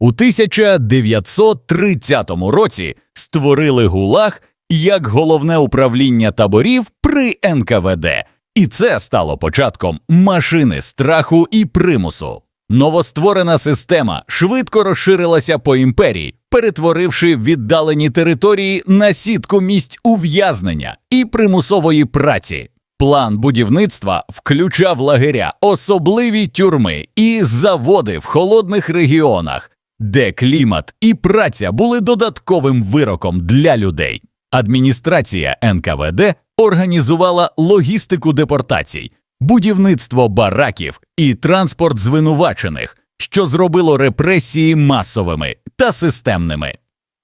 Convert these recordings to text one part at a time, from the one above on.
У 1930 році створили ГУЛАГ як головне управління таборів при НКВД, і це стало початком машини страху і примусу. Новостворена система швидко розширилася по імперії, перетворивши віддалені території на сітку місць ув'язнення і примусової праці. План будівництва включав лагеря, особливі тюрми і заводи в холодних регіонах, де клімат і праця були додатковим вироком для людей. Адміністрація НКВД організувала логістику депортацій, будівництво бараків і транспорт звинувачених, що зробило репресії масовими та системними.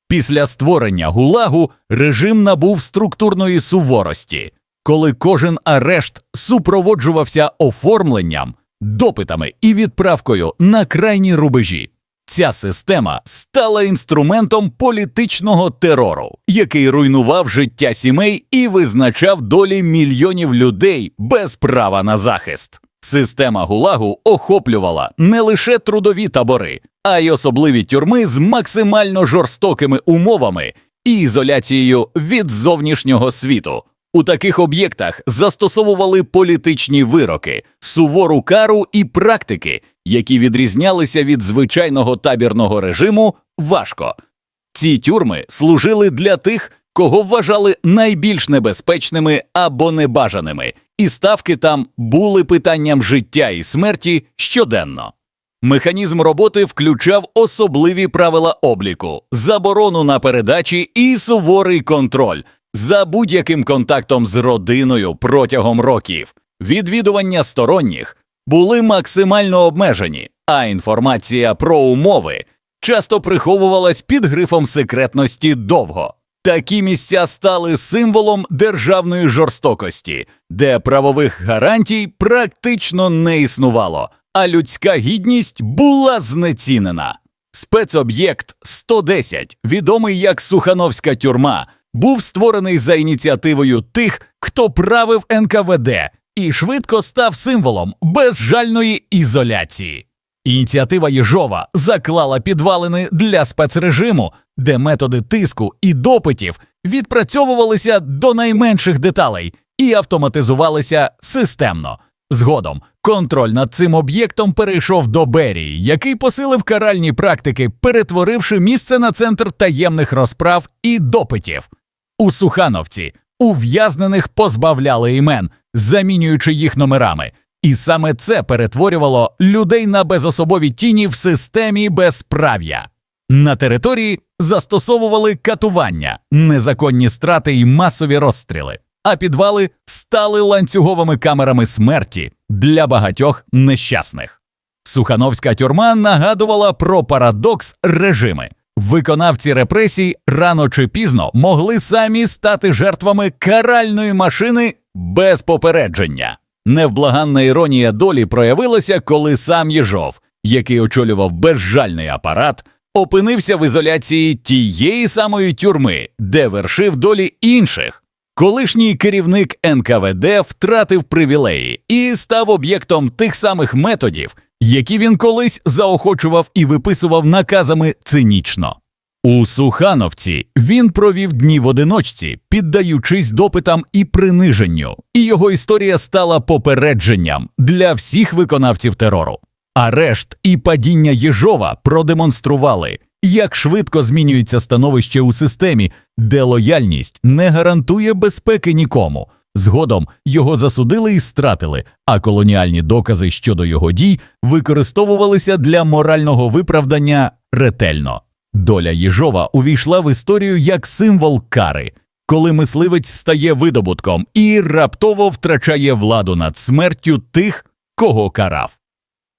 Після створення ГУЛАГу режим набув структурної суворості, коли кожен арешт супроводжувався оформленням, допитами і відправкою на крайні рубежі. Ця система стала інструментом політичного терору, який руйнував життя сімей і визначав долі мільйонів людей без права на захист. Система ГУЛАГу охоплювала не лише трудові табори, а й особливі тюрми з максимально жорстокими умовами і ізоляцією від зовнішнього світу. У таких об'єктах застосовували політичні вироки, сувору кару і практики, які відрізнялися від звичайного табірного режиму важко. Ці тюрми служили для тих, кого вважали найбільш небезпечними або небажаними, і ставки там були питанням життя і смерті щоденно. Механізм роботи включав особливі правила обліку, заборону на передачі і суворий контроль за будь-яким контактом з родиною протягом років. Відвідування сторонніх були максимально обмежені, а інформація про умови часто приховувалась під грифом секретності довго. Такі місця стали символом державної жорстокості, де правових гарантій практично не існувало, а людська гідність була знецінена. Спецоб'єкт 110, відомий як Сухановська тюрма, був створений за ініціативою тих, хто правив НКВД, і швидко став символом безжальної ізоляції. Ініціатива Єжова заклала підвалини для спецрежиму, де методи тиску і допитів відпрацьовувалися до найменших деталей і автоматизувалися системно. Згодом контроль над цим об'єктом перейшов до Берії, який посилив каральні практики, перетворивши місце на центр таємних розправ і допитів. У Сухановці ув'язнених позбавляли імен, замінюючи їх номерами. І саме це перетворювало людей на безособові тіні в системі безправ'я. На території застосовували катування, незаконні страти і масові розстріли, а підвали стали ланцюговими камерами смерті для багатьох нещасних. Сухановська тюрма нагадувала про парадокс режими. Виконавці репресій рано чи пізно могли самі стати жертвами каральної машини без попередження. Невблаганна іронія долі проявилася, коли сам Єжов, який очолював безжальний апарат, опинився в ізоляції тієї самої тюрми, де вершив долі інших. Колишній керівник НКВД втратив привілеї і став об'єктом тих самих методів, які він колись заохочував і виписував наказами цинічно. У Сухановці він провів дні в одиночці, піддаючись допитам і приниженню, і його історія стала попередженням для всіх виконавців терору. Арешт і падіння Єжова продемонстрували, як швидко змінюється становище у системі, де лояльність не гарантує безпеки нікому. Згодом його засудили і стратили, а колоніальні докази щодо його дій використовувалися для морального виправдання ретельно. Доля Єжова увійшла в історію як символ кари, коли мисливець стає видобутком і раптово втрачає владу над смертю тих, кого карав.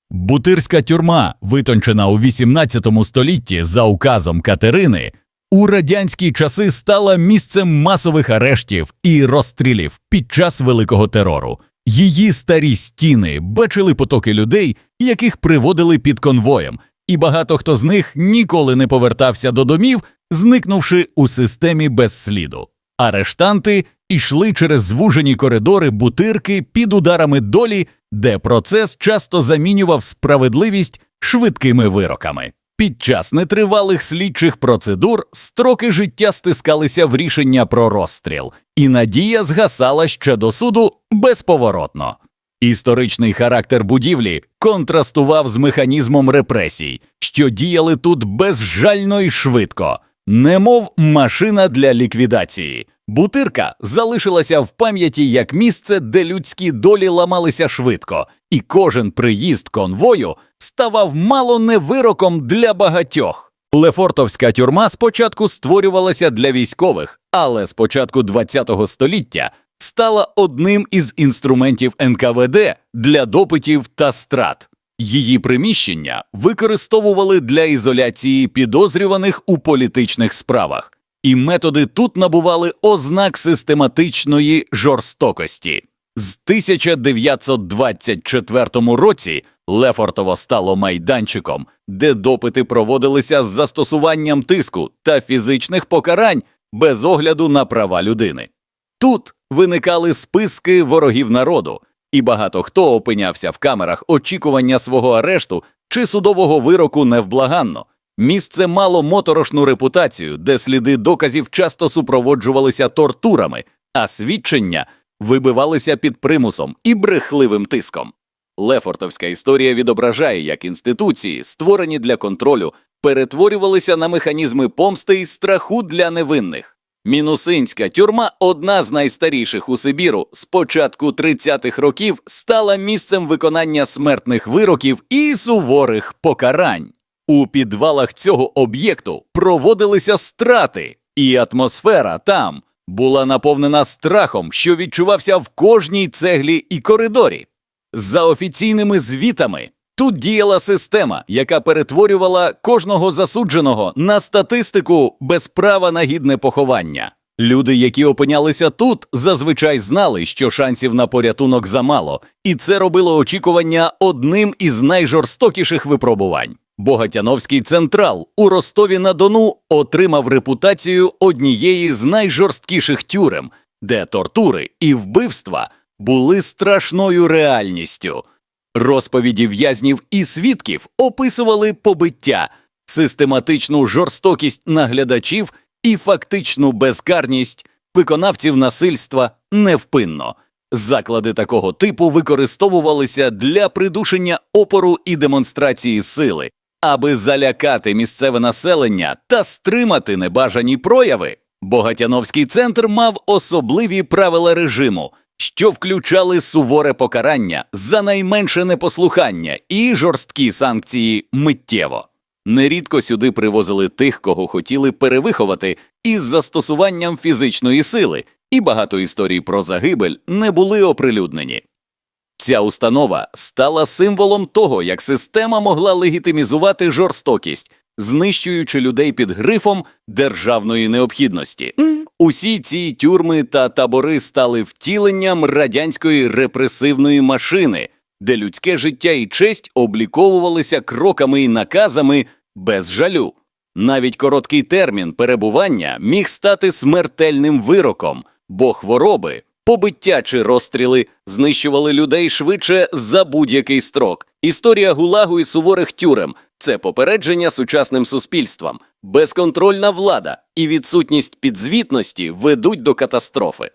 Бутирська тюрма, витончена у XVIII столітті за указом Катерини, у радянські часи стала місцем масових арештів і розстрілів під час великого терору. Її старі стіни бачили потоки людей, яких приводили під конвоєм, і багато хто з них ніколи не повертався до домів, зникнувши у системі без сліду. Арештанти йшли через звужені коридори бутирки під ударами долі, де процес часто замінював справедливість швидкими вироками. Під час нетривалих слідчих процедур строки життя стискалися в рішення про розстріл, і надія згасала ще до суду безповоротно. Історичний характер будівлі контрастував з механізмом репресій, що діяли тут безжально і швидко, немов машина для ліквідації. Бутирка залишилася в пам'яті як місце, де людські долі ламалися швидко, і кожен приїзд конвою ставав мало не вироком для багатьох. Лефортовська тюрма спочатку створювалася для військових, але з початку ХХ століття стала одним із інструментів НКВД для допитів та страт. Її приміщення використовували для ізоляції підозрюваних у політичних справах, і методи тут набували ознак систематичної жорстокості. З 1924 році Лефортово стало майданчиком, де допити проводилися з застосуванням тиску та фізичних покарань без огляду на права людини. Тут виникали списки ворогів народу, і багато хто опинявся в камерах очікування свого арешту чи судового вироку невблаганно. Місце мало моторошну репутацію, де сліди доказів часто супроводжувалися тортурами, а свідчення вибивалися під примусом і брехливим тиском. Лефортовська історія відображає, як інституції, створені для контролю, перетворювалися на механізми помсти і страху для невинних. Мінусинська тюрма, одна з найстаріших у Сибіру, з початку 30-х років стала місцем виконання смертних вироків і суворих покарань. У підвалах цього об'єкту проводилися страти, і атмосфера там була наповнена страхом, що відчувався в кожній цеглі і коридорі. За офіційними звітами тут діяла система, яка перетворювала кожного засудженого на статистику без права на гідне поховання. Люди, які опинялися тут, зазвичай знали, що шансів на порятунок замало, і це робило очікування одним із найжорстокіших випробувань. Богатяновський централ у Ростові на Дону отримав репутацію однієї з найжорсткіших тюрем, де тортури і вбивства були страшною реальністю. Розповіді в'язнів і свідків описували побиття, систематичну жорстокість наглядачів і фактичну безкарність виконавців насильства невпинно. Заклади такого типу використовувалися для придушення опору і демонстрації сили, аби залякати місцеве населення та стримати небажані прояви. Богатяновський центр мав особливі правила режиму, що включали суворе покарання за найменше непослухання і жорсткі санкції миттєво. Нерідко сюди привозили тих, кого хотіли перевиховати із застосуванням фізичної сили, і багато історій про загибель не були оприлюднені. Ця установа стала символом того, як система могла легітимізувати жорстокість, знищуючи людей під грифом державної необхідності. Усі ці тюрми та табори стали втіленням радянської репресивної машини, де людське життя і честь обліковувалися кроками і наказами без жалю. Навіть короткий термін перебування міг стати смертельним вироком, бо хвороби, побиття чи розстріли знищували людей швидше за будь-який строк. Історія гулагу і суворих тюрем це попередження сучасним суспільствам, безконтрольна влада і відсутність підзвітності ведуть до катастрофи.